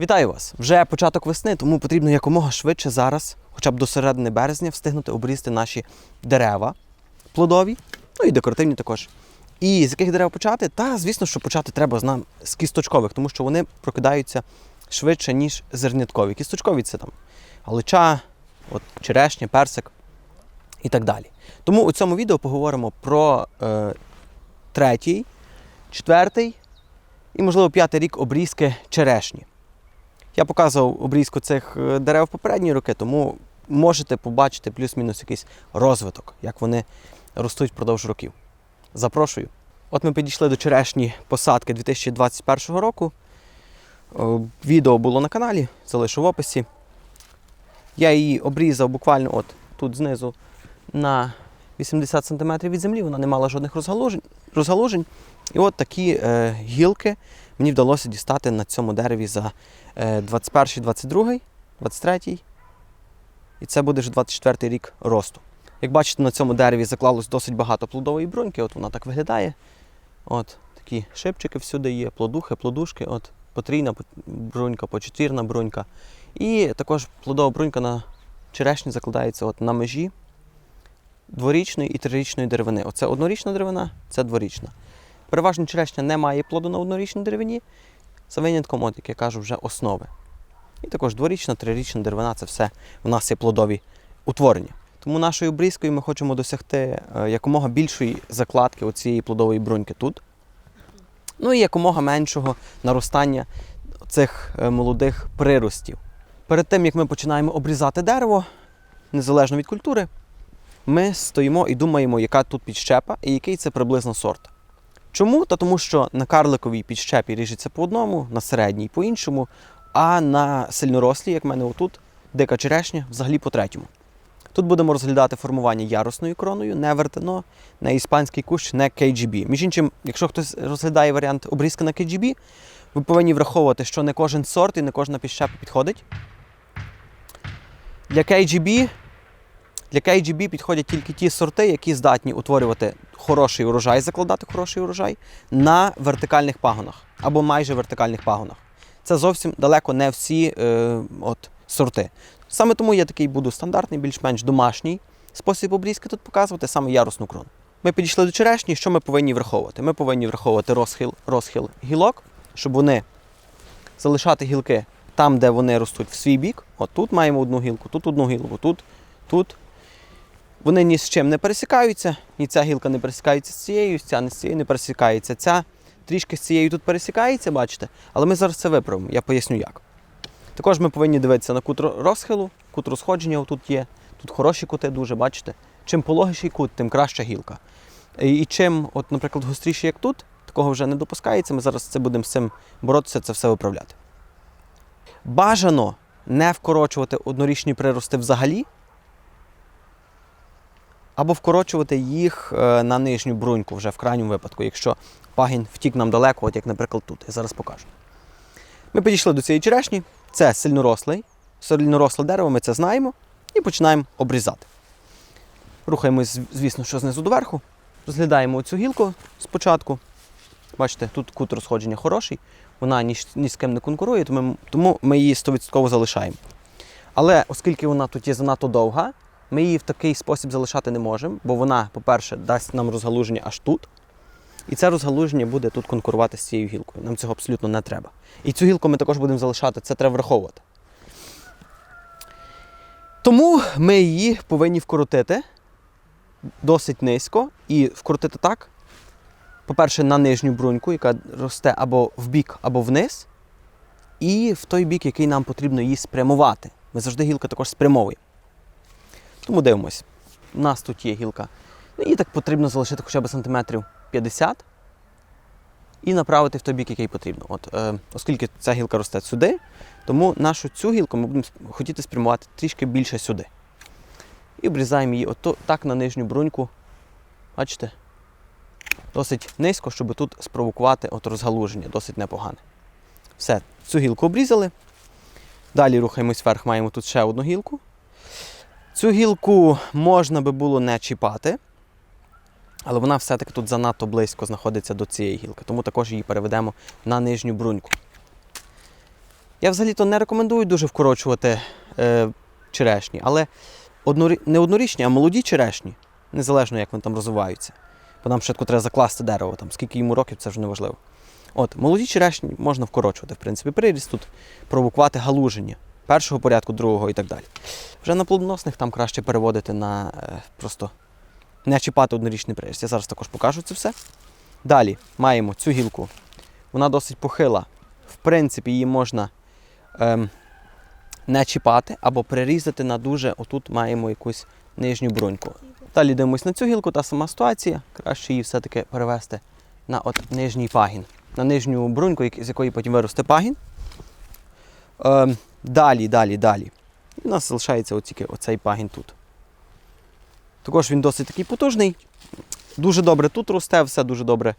Вітаю вас! Вже початок весни, тому потрібно якомога швидше зараз, хоча б до середини березня, встигнути обрізати наші дерева плодові, ну і декоративні також. І з яких дерев почати? Та, звісно, що почати треба з нам з кісточкових, тому що вони прокидаються швидше, ніж зерняткові. Кісточкові це там галича, от, черешня, персик і так далі. Тому у цьому відео поговоримо про е, третій, четвертий і, можливо, п'ятий рік обрізки черешні. Я показував обрізку цих е, дерев попередні роки, тому можете побачити плюс-мінус якийсь розвиток, як вони ростуть впродовж років. Запрошую. От ми підійшли до черешні посадки 2021 року. Відео було на каналі, залишу в описі. Я її обрізав буквально от тут знизу на 80 см від землі, вона не мала жодних розгалужень. І от такі е, гілки мені вдалося дістати на цьому дереві за е, 21, 22, 23. І це буде вже 24 рік росту. Як бачите, на цьому дереві заклалось досить багато плодової бруньки, от вона так виглядає. От такі шипчики всюди є, плодухи, плодушки, от потрійна брунька, почетвірна брунька. І також плодова брунька на черешні закладається от на межі дворічної і трирічної деревини. Оце однорічна деревина, це дворічна. Переважно черешня не має плоду на однорічній деревині, за винятком, от, як я кажу, вже основи. І також дворічна, трирічна деревина це все у нас є плодові утворення. Тому нашою обрізкою ми хочемо досягти е, якомога більшої закладки цієї плодової бруньки тут. Ну і якомога меншого наростання цих е, молодих приростів. Перед тим, як ми починаємо обрізати дерево, незалежно від культури, ми стоїмо і думаємо, яка тут підщепа і який це приблизно сорт. Чому? Та тому, що на карликовій підщепі ріжеться по одному, на середній по іншому, а на сильнорослій, як в мене отут, дика черешня, взагалі по третьому. Тут будемо розглядати формування ярусною кроною, не вертено, не іспанський кущ, не KGB. Між іншим, якщо хтось розглядає варіант обрізки на KGB, ви повинні враховувати, що не кожен сорт і не кожна підщепа підходить. Для KGB для KGB підходять тільки ті сорти, які здатні утворювати хороший урожай, закладати хороший урожай на вертикальних пагонах або майже вертикальних пагонах. Це зовсім далеко не всі е, от, сорти. Саме тому я такий буду стандартний, більш-менш домашній спосіб обрізки тут показувати, саме ярусну крону. Ми підійшли до черешні, що ми повинні враховувати? Ми повинні враховувати розхил, розхил гілок, щоб вони залишати гілки там, де вони ростуть в свій бік. От тут маємо одну гілку, тут одну гілку, тут, тут. Вони ні з чим не пересікаються, ні ця гілка не пересікається з цією, ця не з цією не пересікається. Ця трішки з цією тут пересікається, бачите? Але ми зараз це виправимо, я поясню як. Також ми повинні дивитися на кут розхилу, кут розходження тут є. Тут хороші кути дуже, бачите? Чим пологіший кут, тим краща гілка. І, чим, от, наприклад, гостріше, як тут, такого вже не допускається. Ми зараз це будемо з цим боротися, це все виправляти. Бажано не вкорочувати однорічні прирости взагалі, або вкорочувати їх е, на нижню бруньку вже в крайньому випадку, якщо пагін втік нам далеко, от як, наприклад, тут. Я зараз покажу. Ми підійшли до цієї черешні. Це сильнорослий, сильноросле дерево, ми це знаємо, і починаємо обрізати. Рухаємось, звісно, що знизу до верху. Розглядаємо цю гілку спочатку. Бачите, тут кут розходження хороший, вона ні, ні з ким не конкурує, тому ми її 100% залишаємо. Але оскільки вона тут є занадто довга, ми її в такий спосіб залишати не можемо, бо вона, по-перше, дасть нам розгалуження аж тут. І це розгалуження буде тут конкурувати з цією гілкою. Нам цього абсолютно не треба. І цю гілку ми також будемо залишати, це треба враховувати. Тому ми її повинні вкоротити досить низько і вкрутити так. По-перше, на нижню бруньку, яка росте або в бік, або вниз, і в той бік, який нам потрібно її спрямувати. Ми завжди гілка також спрямовуємо. Тому дивимось. У нас тут є гілка. Ну, її так потрібно залишити хоча б сантиметрів 50 і направити в той бік, який потрібно. От, е, оскільки ця гілка росте сюди, тому нашу цю гілку ми будемо хотіти спрямувати трішки більше сюди. І обрізаємо її ото, так на нижню бруньку. Бачите? Досить низько, щоб тут спровокувати от розгалуження, досить непогане. Все, цю гілку обрізали. Далі рухаємось вверх, маємо тут ще одну гілку. Цю гілку можна би було не чіпати, але вона все-таки тут занадто близько знаходиться до цієї гілки, тому також її переведемо на нижню бруньку. Я взагалі-то не рекомендую дуже вкорочувати е, черешні, але однорі... не однорічні, а молоді черешні, незалежно як вони там розвиваються. Бо нам спочатку треба закласти дерево, там, скільки йому років, це вже не важливо. От, молоді черешні можна вкорочувати, в принципі, приріст тут провокувати галуження першого порядку, другого і так далі. Вже на плодоносних там краще переводити на е, просто не чіпати однорічний приріст. Я зараз також покажу це все. Далі маємо цю гілку. Вона досить похила. В принципі, її можна ем, не чіпати або прирізати на дуже, отут маємо якусь нижню бруньку. Далі дивимось на цю гілку, та сама ситуація. Краще її все-таки перевести на от нижній пагін, на нижню бруньку, з якої потім виросте пагін. Ем, далі, далі, далі. І у нас залишається от тільки оцей пагін тут. Також він досить такий потужний. Дуже добре тут росте, все дуже добре.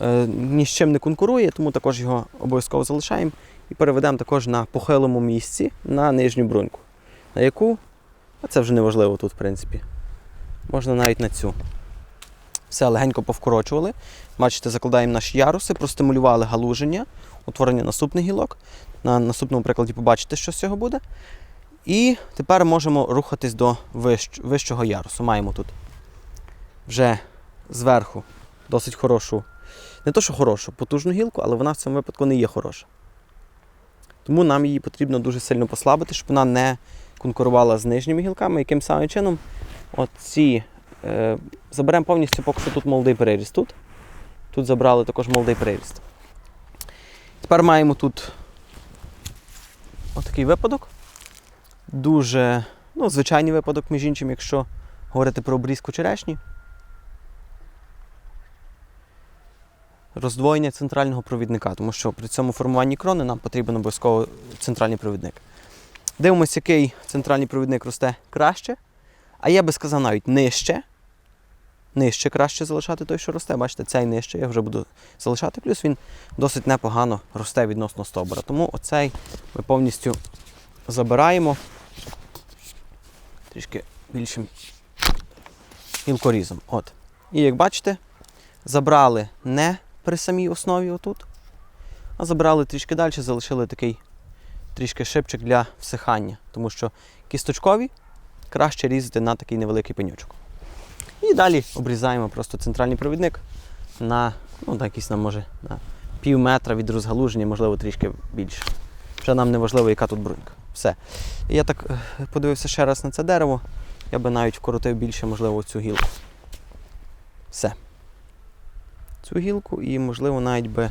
Е, ні з чим не конкурує, тому також його обов'язково залишаємо і переведемо також на похилому місці на нижню бруньку. На яку? А це вже не важливо тут, в принципі. Можна навіть на цю. Все легенько повкорочували. Бачите, закладаємо наші яруси, простимулювали галуження, утворення наступних гілок. На наступному прикладі побачите, що з цього буде. І тепер можемо рухатись до вищ- вищого ярусу. Маємо тут вже зверху досить хорошу, не то, що хорошу, потужну гілку, але вона в цьому випадку не є хороша. Тому нам її потрібно дуже сильно послабити, щоб вона не конкурувала з нижніми гілками. Яким самим чином оці е, заберемо повністю поки що тут молодий приріст. Тут, тут забрали також молодий приріст. Тепер маємо тут отакий випадок. Дуже ну, звичайний випадок, між іншим, якщо говорити про обрізку черешні. Роздвоєння центрального провідника, тому що при цьому формуванні крони нам потрібен обов'язково центральний провідник. Дивимося, який центральний провідник росте краще. А я би сказав навіть нижче. Нижче краще залишати той, що росте. Бачите, цей нижче я вже буду залишати. Плюс він досить непогано росте відносно стовбура. Тому оцей ми повністю забираємо трішки більшим гілкорізом. От. І як бачите, забрали не при самій основі отут, а забрали трішки далі, залишили такий трішки шипчик для всихання, тому що кісточкові краще різати на такий невеликий пенючок. І далі обрізаємо просто центральний провідник на, ну, на якийсь нам може на пів метра від розгалуження, можливо, трішки більше. Вже нам не важливо, яка тут брунька. Все. Я так е, подивився ще раз на це дерево. Я би навіть вкоротив більше, можливо, цю гілку. Все. Цю гілку і, можливо, навіть би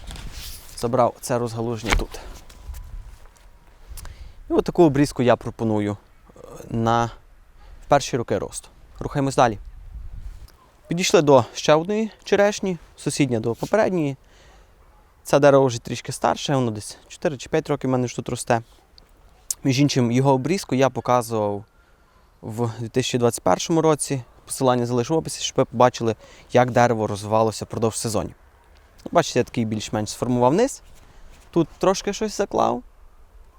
забрав це розгалуження тут. І от таку обрізку я пропоную е, на перші роки росту. Рухаємось далі. Підійшли до ще одної черешні, сусідня до попередньої. Це дерево вже трішки старше, воно десь 4 чи 5 років в мене ж тут росте. Між іншим, його обрізку я показував в 2021 році. Посилання залишу в описі, щоб ви побачили, як дерево розвивалося впродовж сезонів. Ну, Бачите, я такий більш-менш сформував низ. Тут трошки щось заклав.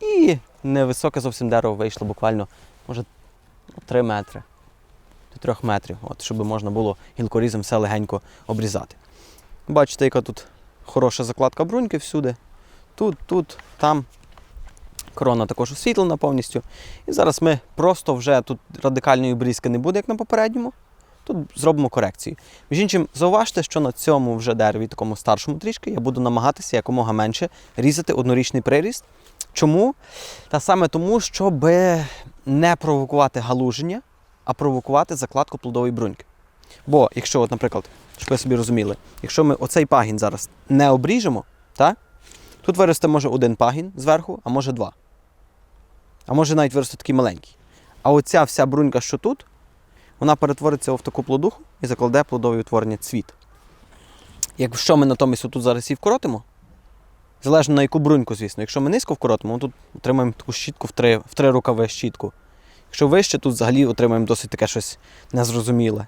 І невисоке зовсім дерево вийшло буквально, може, 3 метри 3 метрів, от, щоб можна було гілкорізом все легенько обрізати. Бачите, яка тут хороша закладка бруньки всюди. Тут, тут, там. Корона також освітлена повністю. І зараз ми просто вже тут радикальної обрізки не буде, як на попередньому. Тут зробимо корекцію. Між іншим, зауважте, що на цьому вже дереві, такому старшому трішки, я буду намагатися якомога менше різати однорічний приріст. Чому? Та саме тому, щоб не провокувати галуження, а провокувати закладку плодової бруньки. Бо, якщо, от, наприклад, щоб ви собі розуміли, якщо ми оцей пагін зараз не обріжемо, так? тут виросте може один пагін зверху, а може два. А може навіть виросте такий маленький. А оця вся брунька, що тут, вона перетвориться в таку плодуху і закладе плодові утворення цвіт. Якщо ми натомість отут зараз її вкоротимо, залежно на яку бруньку, звісно, якщо ми низько вкоротимо, ми тут отримаємо таку щітку в три, в три рукави щітку. Якщо вище, тут взагалі отримаємо досить таке щось незрозуміле.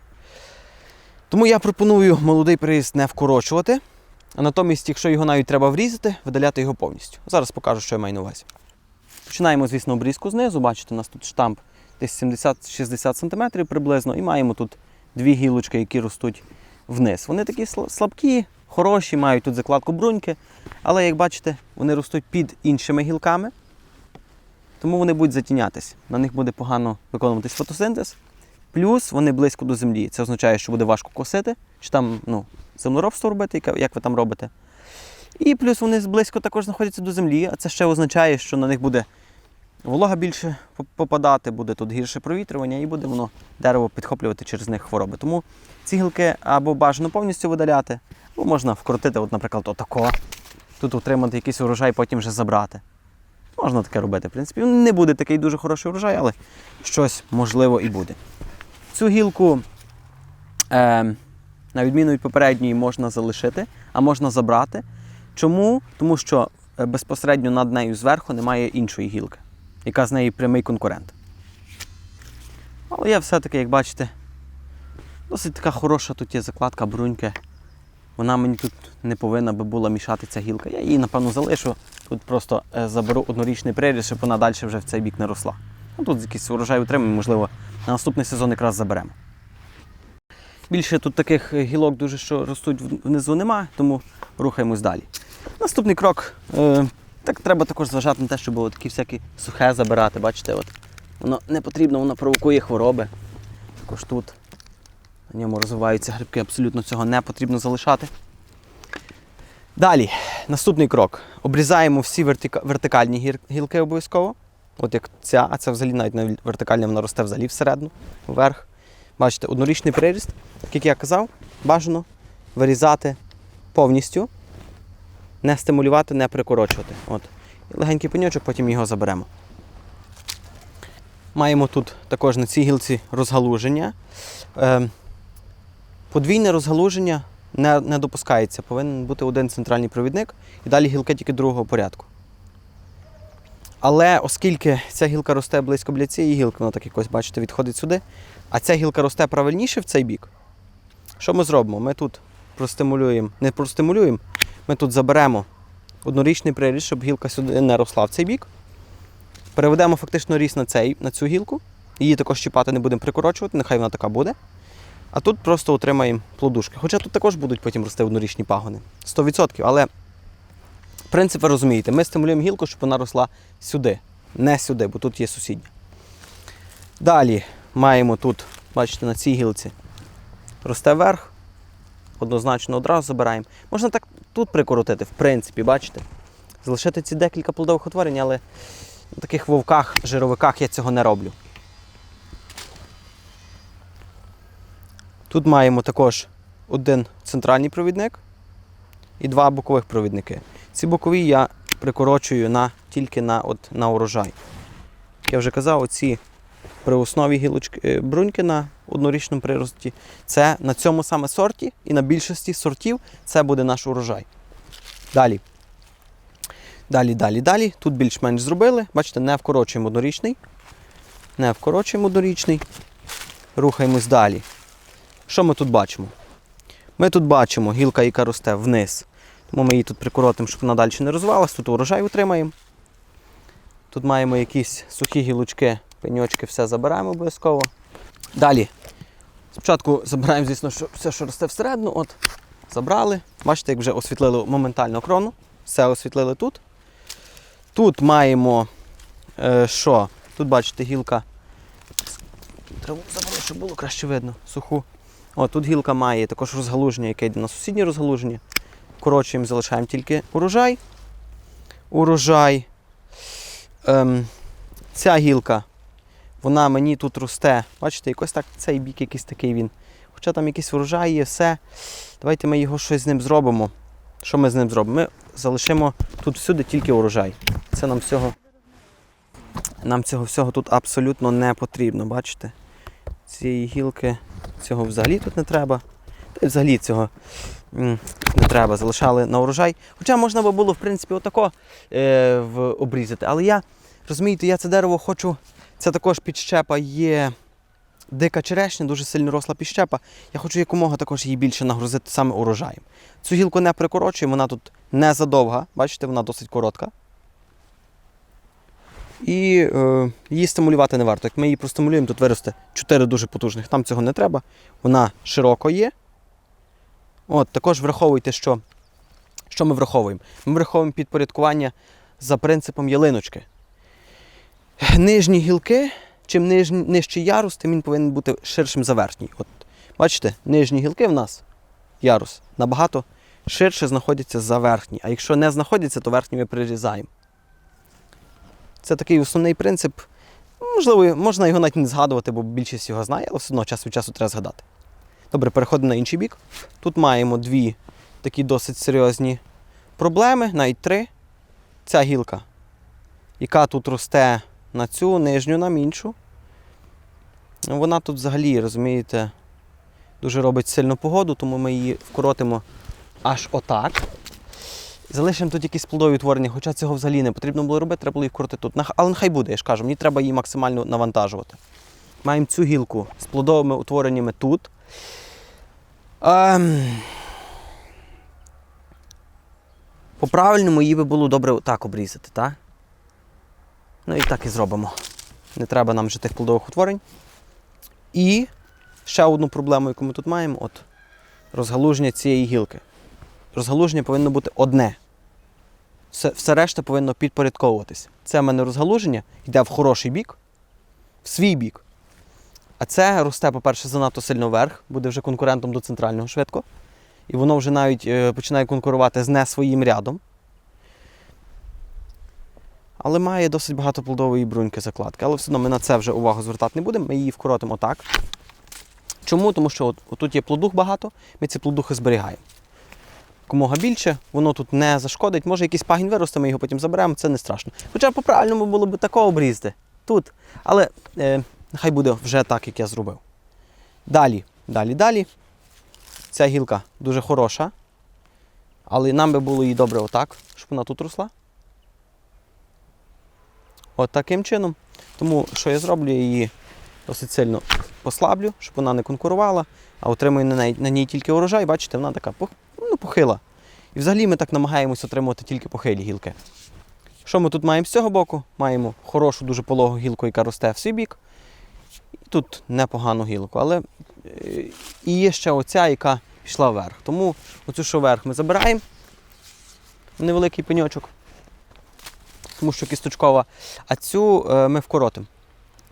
Тому я пропоную молодий приріст не вкорочувати, а натомість, якщо його навіть треба врізати, видаляти його повністю. Зараз покажу, що я маю на увазі. Починаємо, звісно, обрізку знизу. Бачите, у нас тут штамп десь 70-60 см приблизно, і маємо тут дві гілочки, які ростуть вниз. Вони такі слабкі, хороші, мають тут закладку бруньки, але як бачите, вони ростуть під іншими гілками. Тому вони будуть затінятись. На них буде погано виконуватись фотосинтез. Плюс вони близько до землі. Це означає, що буде важко косити, чи там ну, землеробство робити, як ви там робите. І плюс вони близько також знаходяться до землі, а це ще означає, що на них буде волога більше попадати, буде тут гірше провітрювання і буде воно дерево підхоплювати через них хвороби. Тому ці гілки або бажано повністю видаляти, або можна вкрутити, от, наприклад, отако. Тут отримати якийсь урожай, потім вже забрати. Можна таке робити, в принципі. Не буде такий дуже хороший урожай, але щось можливо і буде. Цю гілку, е, на відміну від попередньої, можна залишити, а можна забрати. Чому? Тому що е, безпосередньо над нею зверху немає іншої гілки, яка з неї прямий конкурент. Але я все-таки, як бачите, досить така хороша тут є закладка бруньки. Вона мені тут не повинна би була мішати ця гілка. Я її, напевно, залишу. Тут просто е, заберу однорічний приріз, щоб вона далі вже в цей бік не росла. Ну, тут якийсь урожай отримаємо, можливо, на наступний сезон якраз заберемо. Більше тут таких е, гілок дуже що ростуть внизу нема, тому рухаємось далі. Наступний крок. Е, так треба також зважати на те, щоб було такі всякі сухе забирати. Бачите, от воно не потрібно, воно провокує хвороби. Також тут на ньому розвиваються грибки, абсолютно цього не потрібно залишати. Далі, наступний крок. Обрізаємо всі вертика- вертикальні гілки обов'язково. От як ця, а це взагалі навіть не вертикальна, вона росте взагалі всередину, вверх. Бачите, однорічний приріст, так як я казав, бажано вирізати повністю, не стимулювати, не прикорочувати. От. І легенький пеньочок, потім його заберемо. Маємо тут також на цій гілці розгалуження. Е, подвійне розгалуження не, не допускається. Повинен бути один центральний провідник і далі гілка тільки другого порядку. Але оскільки ця гілка росте близько біля цієї гілки, вона так якось, бачите, відходить сюди, а ця гілка росте правильніше в цей бік, що ми зробимо? Ми тут простимулюємо, не простимулюємо, ми тут заберемо однорічний приріст, щоб гілка сюди не росла в цей бік. Переведемо фактично ріс на, цей, на цю гілку. Її також чіпати не будемо прикорочувати, нехай вона така буде. А тут просто отримаємо плодушки. Хоча тут також будуть потім рости однорічні пагони. 100%. Але принцип ви розумієте, ми стимулюємо гілку, щоб вона росла сюди, не сюди, бо тут є сусідня. Далі маємо тут, бачите, на цій гілці росте вверх, однозначно одразу забираємо. Можна так тут прикоротити, в принципі, бачите? Залишити ці декілька плодових утворень, але на таких вовках, жировиках я цього не роблю. Тут маємо також один центральний провідник і два бокових провідники. Ці бокові я прикорочую на, тільки на, от, на урожай. Я вже казав, оці при основі гілочки е, бруньки на однорічному прирості. Це на цьому саме сорті і на більшості сортів це буде наш урожай. Далі. Далі, далі, далі. Тут більш-менш зробили. Бачите, не вкорочуємо однорічний. Не вкорочуємо однорічний. Рухаємось далі. Що ми тут бачимо? Ми тут бачимо гілка, яка росте вниз. Тому ми її тут прикоротимо, щоб вона далі не розвивалась. Тут урожай утримаємо. Тут маємо якісь сухі гілочки, пеньочки, все забираємо обов'язково. Далі. Спочатку забираємо, звісно, все, що росте всередину. От, забрали. Бачите, як вже освітлили моментально крону. Все освітлили тут. Тут маємо е, що? Тут бачите гілка. Траву забрали, щоб було краще видно, суху. О, тут гілка має також розгалуження, яке йде на сусіднє розгалуження. Коротшуємо, залишаємо тільки урожай. Урожай. Ем, ця гілка, вона мені тут росте. Бачите, якось так цей бік якийсь такий він. Хоча там якийсь урожай є, все. Давайте ми його щось з ним зробимо. Що ми з ним зробимо? Ми залишимо тут всюди тільки урожай. Це нам всього. Нам цього всього тут абсолютно не потрібно, бачите? Цієї гілки цього взагалі тут не треба. Та й взагалі цього не треба. Залишали на урожай. Хоча можна би було, в принципі, отако е, в, обрізати. Але я, розумієте, я це дерево хочу. Це також підщепа є дика черешня, дуже сильно росла підщепа. Я хочу якомога також її більше нагрузити саме урожаєм. Цю гілку не прикорочуємо, вона тут не задовга. Бачите, вона досить коротка. І е, її стимулювати не варто. Як ми її простимулюємо, тут виросте 4 дуже потужних. Там цього не треба. Вона широко є. От, також враховуйте, що, що ми враховуємо. Ми враховуємо підпорядкування за принципом ялиночки. нижні гілки, чим ниж, нижчий ярус, тим він повинен бути ширшим за верхній. От, бачите, нижні гілки в нас, ярус, набагато ширше знаходяться за верхній. А якщо не знаходяться, то верхній ми прирізаємо. Це такий основний принцип. Можливо, можна його навіть не згадувати, бо більшість його знає, але все одно час від часу треба згадати. Добре, переходимо на інший бік. Тут маємо дві такі досить серйозні проблеми, навіть три. Ця гілка, яка тут росте на цю, нижню нам іншу. Вона тут взагалі, розумієте, дуже робить сильну погоду, тому ми її вкоротимо аж отак. Залишимо тут якісь плодові утворення, хоча цього взагалі не потрібно було робити, треба було їх вкоротити тут. Але нехай буде, я ж кажу, мені треба її максимально навантажувати. Маємо цю гілку з плодовими утвореннями тут. Ем... По-правильному її би було добре так обрізати, так? Ну і так і зробимо. Не треба нам вже тих плодових утворень. І ще одну проблему, яку ми тут маємо, от розгалуження цієї гілки. Розгалуження повинно бути одне. Все, все решта повинно підпорядковуватись. Це в мене розгалуження йде в хороший бік, в свій бік. А це росте, по-перше, занадто сильно вверх, буде вже конкурентом до центрального швидко. І воно вже навіть е, починає конкурувати з не своїм рядом. Але має досить багато плодової бруньки закладки. Але все одно ми на це вже увагу звертати не будемо, ми її вкоротимо так. Чому? Тому що от, тут є плодух багато, ми ці плодухи зберігаємо. Комога більше, воно тут не зашкодить. Може якийсь пагін виросте, ми його потім заберемо, це не страшно. Хоча по-правильному було б такого обрізати тут. Але е, нехай буде вже так, як я зробив. Далі, далі, далі. Ця гілка дуже хороша. Але нам би було її добре отак, щоб вона тут росла. От таким чином. Тому що я зроблю, я її досить сильно послаблю, щоб вона не конкурувала, а отримую на, неї, на ній тільки урожай. Бачите, вона така похила. І взагалі ми так намагаємось отримувати тільки похилі гілки. Що ми тут маємо з цього боку? Маємо хорошу, дуже пологу гілку, яка росте в свій бік. І тут непогану гілку. Але е, і є ще оця, яка пішла вверх. Тому оцю, що вверх, ми забираємо невеликий пеньочок, тому що кісточкова. А цю е, ми вкоротимо.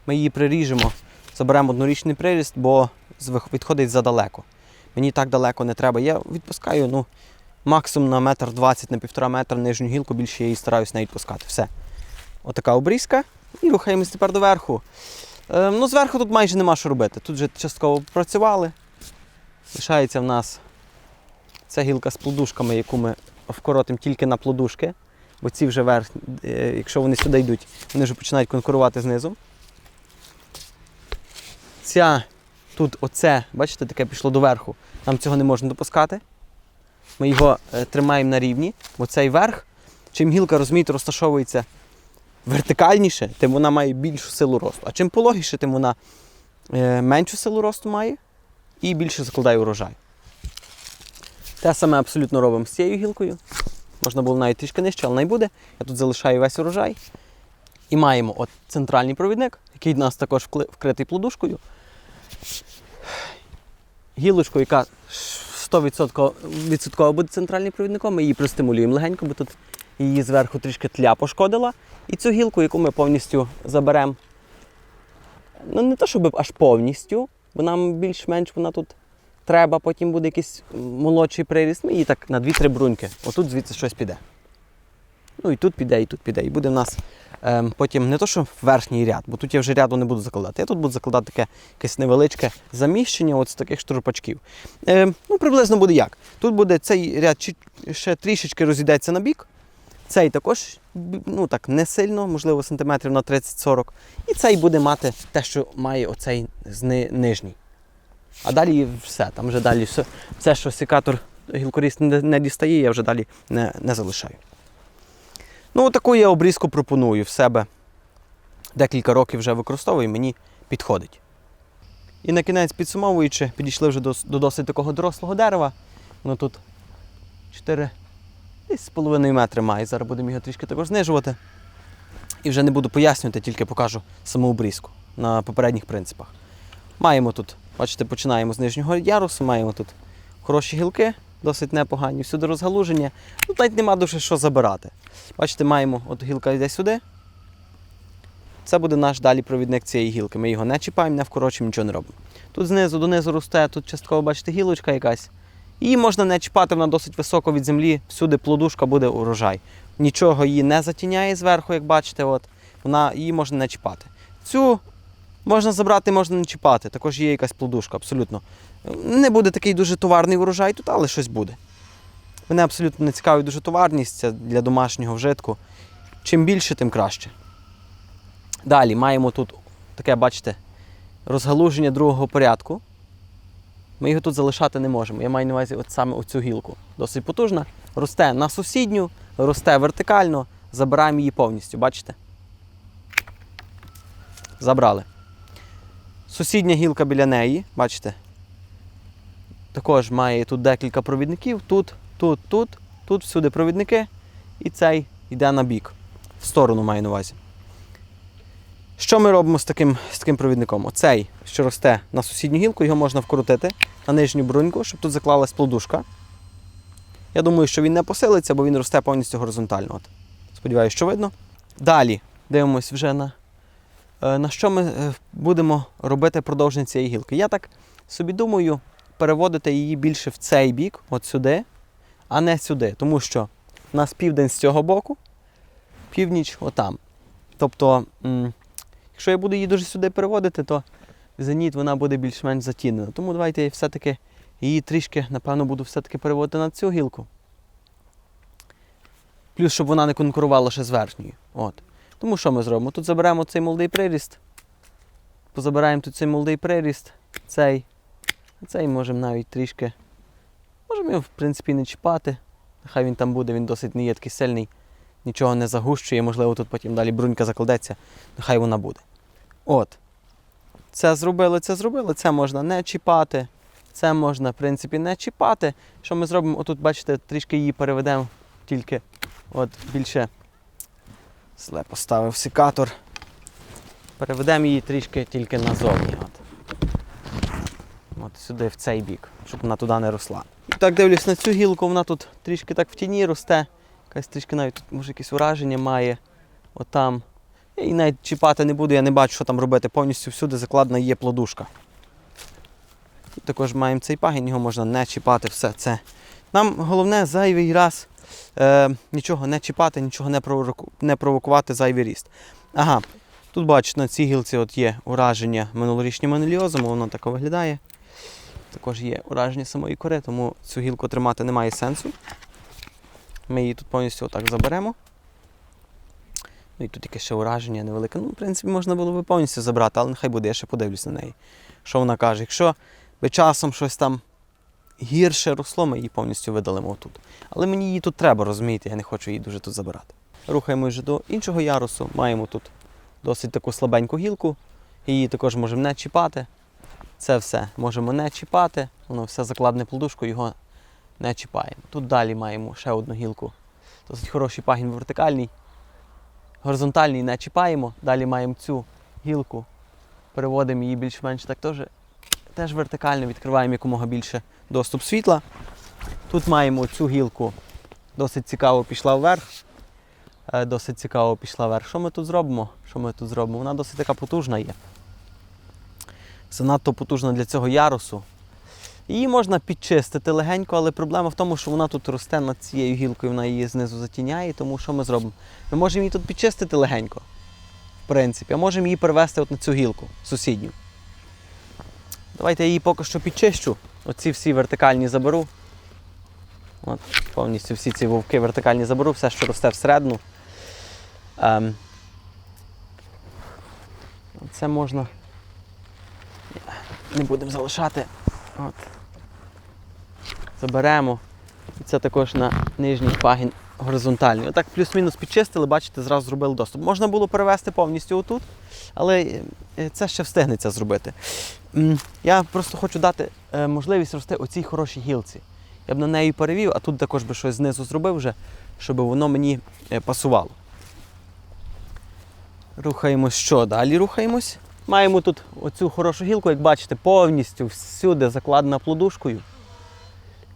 Ми її приріжемо, заберемо однорічний приріст, бо відходить задалеко. Мені так далеко не треба. Я відпускаю ну, максимум на метр двадцять, на півтора метра нижню гілку, більше я її стараюсь не відпускати. Все. Отака обрізка. І рухаємось тепер доверху. Е, ну, зверху тут майже нема що робити. Тут вже частково працювали. Лишається в нас ця гілка з плодушками, яку ми вкоротимо тільки на плодушки. Бо ці вже верх, е, якщо вони сюди йдуть, вони вже починають конкурувати знизу. Ця, тут оце, бачите, таке пішло доверху. Нам цього не можна допускати. Ми його е, тримаємо на рівні, бо цей верх, чим гілка, розумієте, розташовується вертикальніше, тим вона має більшу силу росту. А чим пологіше, тим вона е, меншу силу росту має і більше закладає урожай. Те саме абсолютно робимо з цією гілкою. Можна було навіть трішки нижче, але не буде. Я тут залишаю весь урожай. І маємо от центральний провідник, який в нас також вкритий плодушкою. Гілочку, яка 100% відсотково буде центральним провідником, ми її простимулюємо легенько, бо тут її зверху трішки тля пошкодила. І цю гілку, яку ми повністю заберемо. Ну, не то, щоб аж повністю, бо нам більш-менш вона тут треба, потім буде якийсь молодший приріст. Ми її так на 2-3 бруньки. Отут звідси щось піде. Ну і тут піде, і тут піде. І буде в нас потім не то, що верхній ряд, бо тут я вже ряду не буду закладати. Я тут буду закладати таке якесь невеличке заміщення от з таких штурпачків. Ем, ну, приблизно буде як. Тут буде цей ряд ще трішечки розійдеться на бік. Цей також ну так не сильно, можливо, сантиметрів на 30-40. І цей буде мати те, що має оцей нижній. А далі все. Там вже далі все, все що секатор гілкоріст не дістає, я вже далі не, не залишаю. Ну, таку я обрізку пропоную в себе. Декілька років вже використовую, мені підходить. І на кінець підсумовуючи, підійшли вже до, до досить такого дорослого дерева. Воно тут 4 десь з половиною метри має. Зараз будемо його трішки також знижувати. І вже не буду пояснювати, тільки покажу саму обрізку на попередніх принципах. Маємо тут, бачите, починаємо з нижнього ярусу, маємо тут хороші гілки, досить непогані, всюди розгалуження. Тут навіть нема дуже що забирати. Бачите, маємо от гілка йде сюди. Це буде наш далі провідник цієї гілки. Ми його не чіпаємо, не вкорочуємо, нічого не робимо. Тут знизу донизу росте, тут частково, бачите, гілочка якась. Її можна не чіпати, вона досить високо від землі, всюди плодушка буде урожай. Нічого її не затіняє зверху, як бачите, от. Вона, її можна не чіпати. Цю можна забрати, можна не чіпати. Також є якась плодушка, абсолютно. Не буде такий дуже товарний урожай тут, але щось буде. Мене абсолютно не цікавить дуже товарність це для домашнього вжитку. Чим більше, тим краще. Далі маємо тут таке, бачите, розгалуження другого порядку. Ми його тут залишати не можемо. Я маю на увазі от саме оцю гілку. Досить потужна. Росте на сусідню, росте вертикально, забираємо її повністю, бачите? Забрали. Сусідня гілка біля неї, бачите? Також має тут декілька провідників. Тут, тут, тут, тут всюди провідники. І цей йде на бік. В сторону маю на увазі. Що ми робимо з таким, з таким провідником? Оцей, що росте на сусідню гілку, його можна вкрутити на нижню бруньку, щоб тут заклалась плодушка. Я думаю, що він не посилиться, бо він росте повністю горизонтально. От. Сподіваюся, що видно. Далі дивимось вже на, е, на що ми е, будемо робити продовження цієї гілки. Я так собі думаю переводити її більше в цей бік, от сюди, а не сюди. Тому що у нас південь з цього боку, північ отам. Тобто, якщо я буду її дуже сюди переводити, то зеніт вона буде більш-менш затінена. Тому давайте я все-таки її трішки, напевно, буду все-таки переводити на цю гілку. Плюс, щоб вона не конкурувала ще з верхньою. От. Тому що ми зробимо? Тут заберемо цей молодий приріст. Позабираємо тут цей молодий приріст, цей. Цей можемо навіть трішки. Можемо його, в принципі, не чіпати. Нехай він там буде, він досить не є такий сильний, нічого не загущує, можливо, тут потім далі брунька закладеться, нехай вона буде. От. Це зробили, це зробили, це можна не чіпати. Це можна, в принципі, не чіпати. Що ми зробимо? Отут, бачите, трішки її переведемо тільки от більше. Зле поставив секатор. Переведемо її трішки тільки назовні. От. От сюди, в цей бік, щоб вона туди не росла. І так дивлюсь на цю гілку, вона тут трішки так в тіні росте. Якась трішки навіть тут може якесь ураження має. Отам. Я навіть чіпати не буду, я не бачу, що там робити. Повністю всюди закладена є плодушка. І також маємо цей пагін, його можна не чіпати, все це. Нам головне зайвий раз е, нічого не чіпати, нічого не, провоку, не провокувати зайвий ріст. Ага, тут бачите, на цій гілці от є ураження минулорічнім анеліозом, воно так виглядає. Також є ураження самої кори, тому цю гілку тримати немає сенсу. Ми її тут повністю отак заберемо. Ну і тут яке ще ураження невелике. Ну, в принципі, можна було би повністю забрати, але нехай буде, я ще подивлюсь на неї. Що вона каже? Якщо би часом щось там гірше росло, ми її повністю видалимо тут. Але мені її тут треба, розумієте, я не хочу її дуже тут забирати. Рухаємось вже до іншого ярусу. Маємо тут досить таку слабеньку гілку. Її також можемо не чіпати. Це все можемо не чіпати. Воно все закладне плодушкою, його не чіпаємо. Тут далі маємо ще одну гілку. Досить хороший пагін вертикальний. Горизонтальний не чіпаємо. Далі маємо цю гілку. Переводимо її більш-менш так теж, теж вертикально, відкриваємо якомога більше доступ світла. Тут маємо цю гілку. Досить цікаво пішла вверх. Е, Досить цікаво пішла вверх. Що ми тут зробимо? Що ми тут зробимо? Вона досить така потужна є. Занадто потужна для цього ярусу. Її можна підчистити легенько, але проблема в тому, що вона тут росте над цією гілкою, вона її знизу затіняє, тому що ми зробимо? Ми можемо її тут підчистити легенько, в принципі, а можемо її перевести от на цю гілку сусідню. Давайте я її поки що підчищу. Оці всі вертикальні заберу. От, повністю всі ці вовки вертикальні заберу, все, що росте всередину. Ем, це можна. Не будемо залишати. От. Заберемо. І це також на нижній пагін горизонтальний. Отак плюс-мінус підчистили, бачите, зразу зробили доступ. Можна було перевести повністю отут, але е, це ще встигнеться зробити. Я просто хочу дати е, можливість рости оцій хорошій гілці. Я б на неї перевів, а тут також би щось знизу зробив вже, щоб воно мені е, пасувало. Рухаємось що? Далі рухаємось. Маємо тут оцю хорошу гілку, як бачите, повністю всюди закладена плодушкою.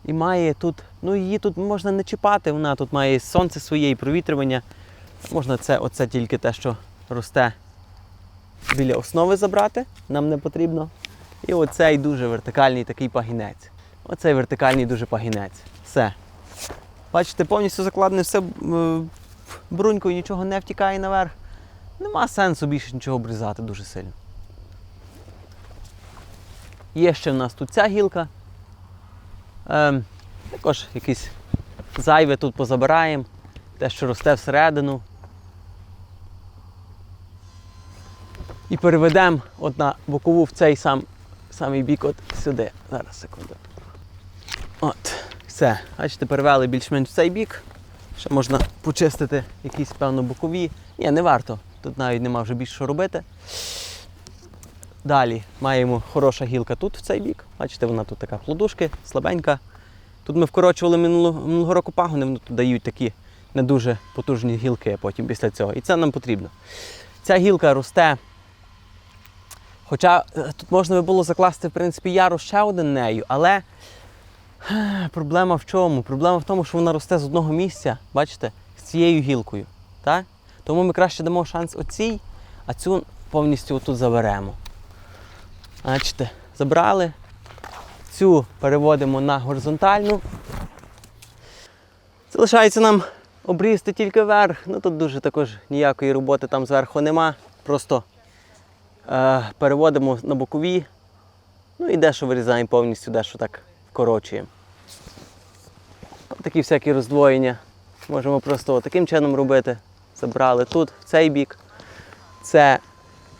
І має тут, ну її тут можна не чіпати, вона тут має сонце своє і провітрювання. Можна це, оце тільки те, що росте біля основи забрати, нам не потрібно. І оцей дуже вертикальний такий пагінець. Оцей вертикальний дуже пагінець. Все. Бачите, повністю закладене все е, брунькою, нічого не втікає наверх. Нема сенсу більше нічого обрізати дуже сильно. Є ще в нас тут ця гілка. Ем, також якісь зайве тут позабираємо. Те, що росте всередину. І переведемо от на бокову в цей сам, самий бік от сюди. Зараз секунду. От, все. Бачите, перевели більш-менш в цей бік. Ще можна почистити якісь, певно, бокові. Ні, не варто. Тут навіть нема вже більше що робити. Далі маємо хороша гілка тут, в цей бік. Бачите, вона тут така плодушки, слабенька. Тут ми вкорочували минулого, минулого року пагони, вони тут дають такі не дуже потужні гілки потім після цього. І це нам потрібно. Ця гілка росте. Хоча е, тут можна би було закласти, в принципі, яру ще один нею, але е, проблема в чому? Проблема в тому, що вона росте з одного місця, бачите, з цією гілкою. Так? Тому ми краще дамо шанс оцій, а цю повністю отут заберемо. Бачите, забрали. Цю переводимо на горизонтальну. Залишається нам обрізти тільки верх. Ну тут дуже також ніякої роботи там зверху нема. Просто е, переводимо на бокові. Ну і дещо вирізаємо повністю, дещо так вкорочуємо. Такі всякі роздвоєння. Можемо просто таким чином робити. Забрали тут, в цей бік. Це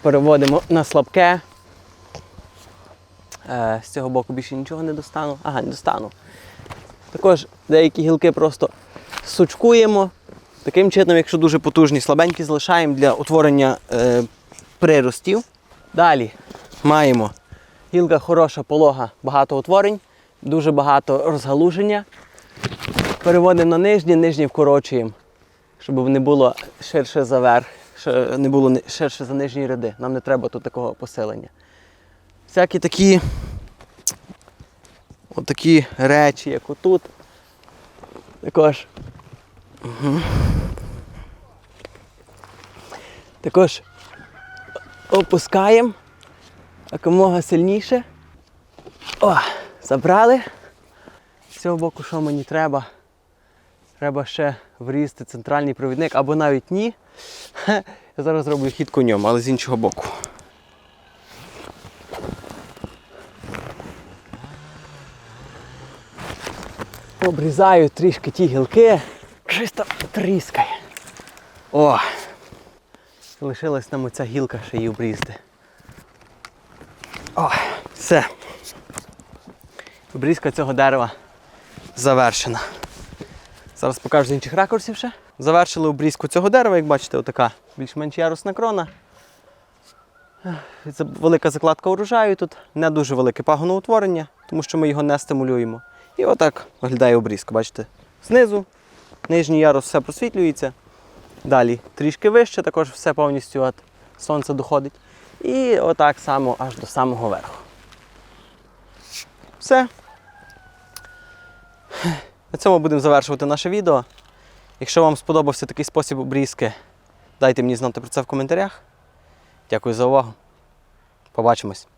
переводимо на слабке. Е, з цього боку більше нічого не достану. Ага, не достану. Також деякі гілки просто сучкуємо. Таким чином, якщо дуже потужні, слабенькі, залишаємо для утворення е, приростів. Далі маємо гілка хороша, полога, багато утворень, дуже багато розгалуження. Переводимо на нижні, нижні вкорочуємо, щоб не було ширше за верх, не було ширше за нижні ряди. Нам не треба тут такого посилення. Всякі такі, отакі речі, як отут. Також. Угу. Також опускаємо якомога сильніше. О, забрали. З цього боку, що мені треба? Треба ще врізати центральний провідник або навіть ні. Я зараз зроблю хід конем, але з іншого боку. Обрізаю трішки ті гілки. Щось там тріскає. О! Лишилась нам оця гілка ще її обрізати. О, все. Обрізка цього дерева завершена. Зараз покажу з інших ракурсів ще. Завершили обрізку цього дерева, як бачите, отака більш-менш ярусна крона. Велика закладка урожаю тут, не дуже велике пагоноутворення, тому що ми його не стимулюємо. І отак виглядає обрізка, бачите? Знизу, нижній ярус все просвітлюється. Далі трішки вище, також все повністю від сонця доходить. І отак само аж до самого верху. Все. На цьому будемо завершувати наше відео. Якщо вам сподобався такий спосіб обрізки, дайте мені знати про це в коментарях. Дякую за увагу. Побачимось.